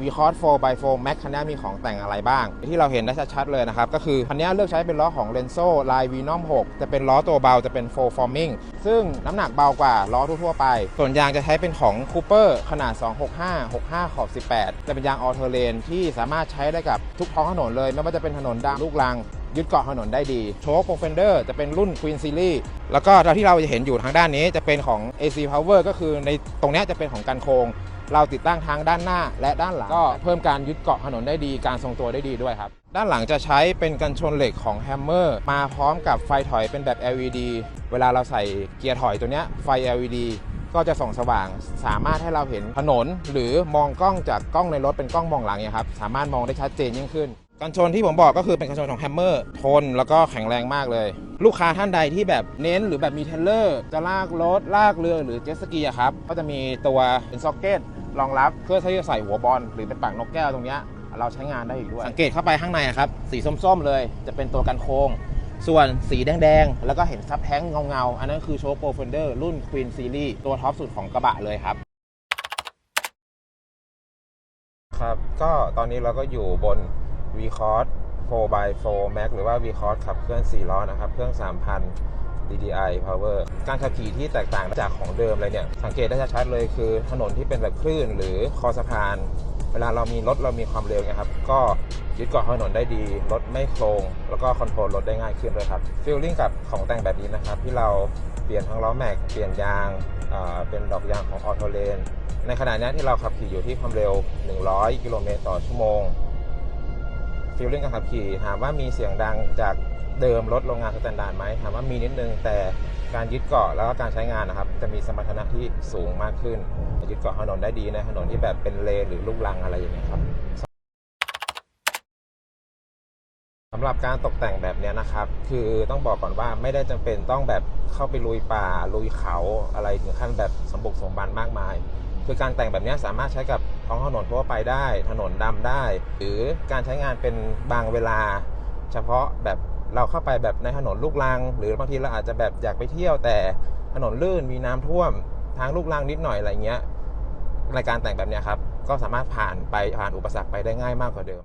v c o s 4 by 4 Max คันนี้มีของแต่งอะไรบ้าง ที่เราเห็นได้ชัดๆเลยนะครับ ก็คือคันนี้เลือกใช้เป็นล้อของ Renzo Line Venom 6จะเป็นล้อตัวเบาจะเป็น4 forming ซึ่งน้ำหนักเบากว่าล้อทั่วๆไป ส่วนยางจะใช้เป็นของ Cooper ขนาด 265 65 ขอบ 18 จะเป็นยาง All Terrain ที่สามารถใช้ได้กับทุกท้องถนนเลย ไม่ว่าจะเป็นถนนดังลูกรังยึดเกาะถนนได้ดี โชคโปรเฟนเดอร์จะเป็นรุ่น Queen Series แล้วก็ที่เราจะเห็นอยู่ทางด้านนี้จะเป็นของ AC Power ก็คือในตรงนี้จะเป็นของกันโคง เราติดตั้งทั้งด้านหน้าและด้านหลัง ก็เพิ่มการยึดเกาะถนนได้ดี การทรงตัวได้ดีด้วยครับ ด้านหลังจะใช้เป็นกันชนเหล็กของ Hammer มาพร้อมกับไฟถอยเป็นแบบ LED เวลาเราใส่เกียร์ถอยตัวเนี้ยไฟ LED ก็จะส่องสว่าง สามารถให้เราเห็นถนน หรือมองกล้องจากกล้องในรถเป็นกล้องมองหลังเนี่ยครับสามารถมองได้ชัดเจนยิ่งขึ้นกันชนที่ผมบอกก็คือเป็นกันชนของแฮมเมอร์ทนแล้วก็แข็งแรงมากเลย ลูกค้าท่านใดที่แบบเน้นหรือแบบมีเทรลเลอร์ จะลากรถ ลากเรือหรือเจ็ตสกีอะครับ ก็จะมีตัวเป็นซ็อกเก็ต รองรับเพื่อที่จะใส่หัวบอลหรือเป็นปากนกแก้วตรงเนี้ยเราใช้งานได้อีกด้วย สังเกตเข้าไปข้างในอะครับสีส้มๆเลยจะเป็นตัวกันโค้งส่วนสีแดงๆ แล้วก็เห็นซับแท้งเงาๆ อันนั้นคือโชว์โปรเฟนเดอร์รุ่น Queen Series ตัวท็อปสุดของกระบะเลยครับ ครับ ก็ตอนนี้เราก็อยู่บน v c o s 4x4 Max หรือว่า v c o s ขับเคลื่อน 4 ล้อนะครับ เครื่อง 3,000 DDI Power การขับขี่ที่แตกต่างจากของเดิมเลยเนี่ย สังเกตได้ชัดเลยคือถนนที่เป็นแบบคลื่นหรือคอสะพาน เวลาเรามีรถเรามีความเร็วนะครับ ก็ยึดเกาะถนนได้ดี รถไม่โครง แล้วก็คอนโทรลรถได้ง่ายขึ้นด้วยครับฟีลลิ่งกับของแต่งแบบนี้นะครับ ที่เราเปลี่ยนทั้งล้อแม็ก เปลี่ยนยาง เป็นดอกยางของออโตเลนในขณะนี้ที่เราขับขี่อยู่ที่ความเร็ว 100 กิโลเมตรต่อชั่วโมง ฟีลลิ่งการขับขี่ถามว่ามีเสียงดังจากเดิมรถโรงงานสแตนดาร์ดไหมถามว่ามีนิดนึงแต่การยึดเกาะแล้วก็การใช้งานนะครับ จะมีสมรรถนะที่สูงมากขึ้น ยึดเกาะถนนได้ดีในถนนที่แบบเป็นเลนหรือลูกรังอะไรอย่างเงี้ยครับสำหรับการตกแต่งแบบเนี้ยนะครับ คือต้องบอกก่อนว่าไม่ได้จำเป็นต้องแบบเข้าไปลุยป่าลุยเขาอะไรถึงขั้นแบบสมบุกสมบันมากมาย คือการแต่งแบบนี้สามารถใช้กับท้องถนนทั่วไปได้ ถนนดำได้ หรือการใช้งานเป็นบางเวลา เฉพาะแบบเราเข้าไปแบบในถนนลูกรัง หรือบางทีเราอาจจะแบบอยากไปเที่ยวแต่ถนนลื่นมีน้ำท่วมทางลูกรังนิดหน่อยอะไรเงี้ยในการแต่งแบบนี้ครับก็สามารถผ่านไปผ่านอุปสรรคไปได้ง่ายมากกว่าเดิม